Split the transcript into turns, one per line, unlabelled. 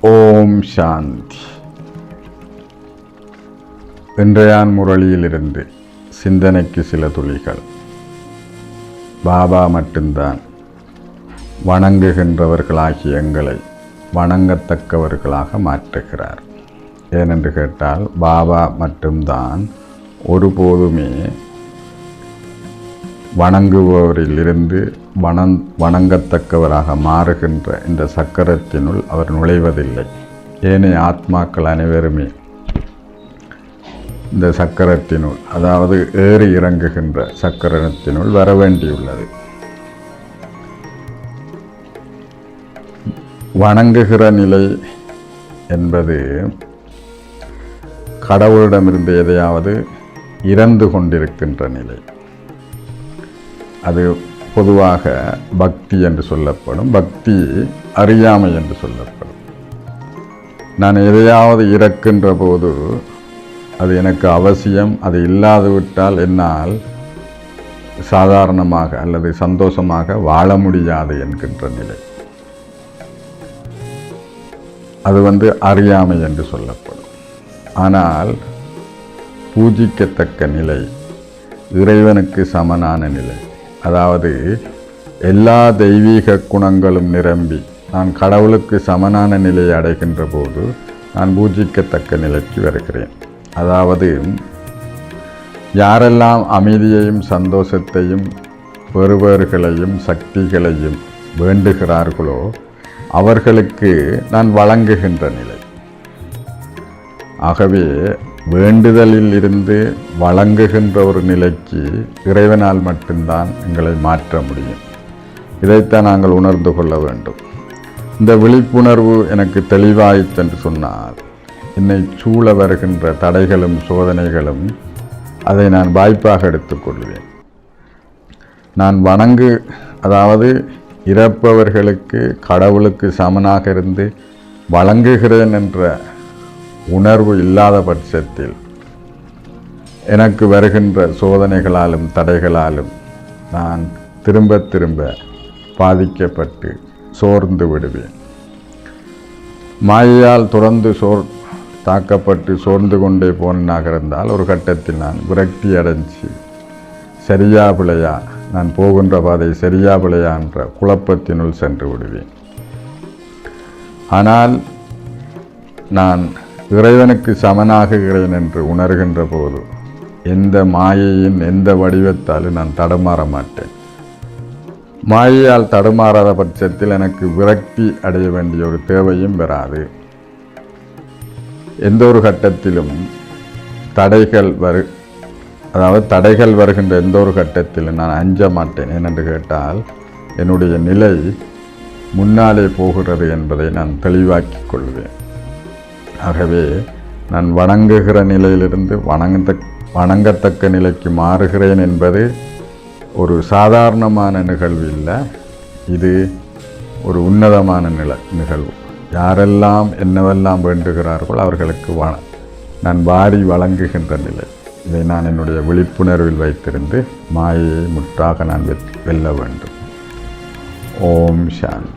ஓம் சாந்தி. இன்றையான் முரளியிலிருந்து சிந்தனைக்கு சில துளிகள். பாபா மட்டும்தான் வணங்குகின்றவர்களாகிய எங்களை வணங்கத்தக்கவர்களாக மாற்றுகிறார். ஏனென்று கேட்டால் பாபா மட்டும்தான் ஒருபோதுமே வணங்குபவரிலிருந்து வணங் வணங்கத்தக்கவராக மாறுகின்ற இந்த சக்கரத்தினுள் அவர் நுழைவதில்லை. ஏனைய ஆத்மாக்கள் அனைவருமே இந்த சக்கரத்தினுள் அதாவது ஏறி இறங்குகின்ற சக்கரத்தினுள் வர வேண்டியுள்ளது. வணங்குகிற நிலை என்பது கடவுளிடமிருந்து எதையாவது இறந்து கொண்டிருக்கின்ற நிலை. அது பொதுவாக பக்தி என்று சொல்லப்படும். பக்தி அறியாமை என்று சொல்லப்படும். நான் எதையாவது இறக்கின்ற போது அது எனக்கு அவசியம் அது இல்லாது விட்டால் என்னால் சாதாரணமாக அல்லது சந்தோஷமாக வாழ முடியாது என்கின்ற நிலை. அது வந்து அறியாமை என்று சொல்லப்படும். ஆனால் பூஜிக்கத்தக்க நிலை இறைவனுக்கு சமனான நிலை. அதாவது எல்லா தெய்வீக குணங்களும் நிரம்பி நான் கடவுளுக்கு சமனான நிலையை அடைகின்ற போது நான் பூஜிக்கத்தக்க நிலைக்கு வருகிறேன். அதாவது யாரெல்லாம் அமைதியையும் சந்தோஷத்தையும் பெறுபவர்களையும் சக்திகளையும் வேண்டுகிறார்களோ அவர்களுக்கு நான் வழங்குகின்ற நிலை. ஆகவே வேண்டுதலில் இருந்து வழங்குகின்ற ஒரு நிலைக்கு இறைவனால் மட்டும்தான் எங்களை மாற்ற முடியும். இதைத்தான் நாங்கள் உணர்ந்து கொள்ள வேண்டும். இந்த விழிப்புணர்வு எனக்கு தெளிவாயிற்று என்று சொன்னால் என்னை சூழ வருகின்ற தடைகளும் சோதனைகளும் அதை நான் வாய்ப்பாக எடுத்துக்கொள்வேன் நான் வணங்கு அதாவது இறப்பவர்களுக்கு கடவுளுக்கு சமனாக இருந்து வழங்குகிறேன் என்ற உணர்வு இல்லாத பட்சத்தில் எனக்கு வருகின்ற சோதனைகளாலும் தடைகளாலும் நான் திரும்ப திரும்ப பாதிக்கப்பட்டு சோர்ந்து விடுவேன். மாயையால் தொடர்ந்து சோர் தாக்கப்பட்டு சோர்ந்து கொண்டே போனாக இருந்தால் ஒரு கட்டத்தில் நான் விரக்தி அடைஞ்சு சரியா பிழையா நான் போகின்ற பாதை சரியா பிழையா என்ற குழப்பத்தினுள் சென்று விடுவேன். ஆனால் நான் இறைவனுக்கு சமனாகுகிறேன் என்று உணர்கின்ற போது எந்த மாயையின் எந்த வடிவத்தாலும் நான் தடுமாற மாட்டேன். மாயையால் தடுமாறாத பட்சத்தில் எனக்கு விரக்தி அடைய வேண்டிய ஒரு தேவையும் வராது. எந்த ஒரு கட்டத்திலும் தடைகள் வரு அதாவது தடைகள் வருகின்ற எந்த ஒரு கட்டத்திலும் நான் அஞ்ச மாட்டேன். ஏனென்று கேட்டால் என்னுடைய நிலை முன்னாலே போகிறது என்பதை நான் தெளிவாக்கி கொள்வேன். ஆகவே நான் வணங்குகிற நிலையிலிருந்து வணங்கத்த வணங்கத்தக்க நிலைக்கு மாறுகிறேன் என்பது ஒரு சாதாரணமான நிகழ்வு இல்லை. இது ஒரு உன்னதமான நில நிகழ்வு. யாரெல்லாம் என்னவெல்லாம் வேண்டுகிறார்களோ அவர்களுக்கு வ நான் வாரி வழங்குகின்ற நிலை. இதை நான் என்னுடைய விழிப்புணர்வில் வைத்திருந்து மாயை முற்றாக நான் வெல்ல வேண்டும். ஓம் சாந்தி.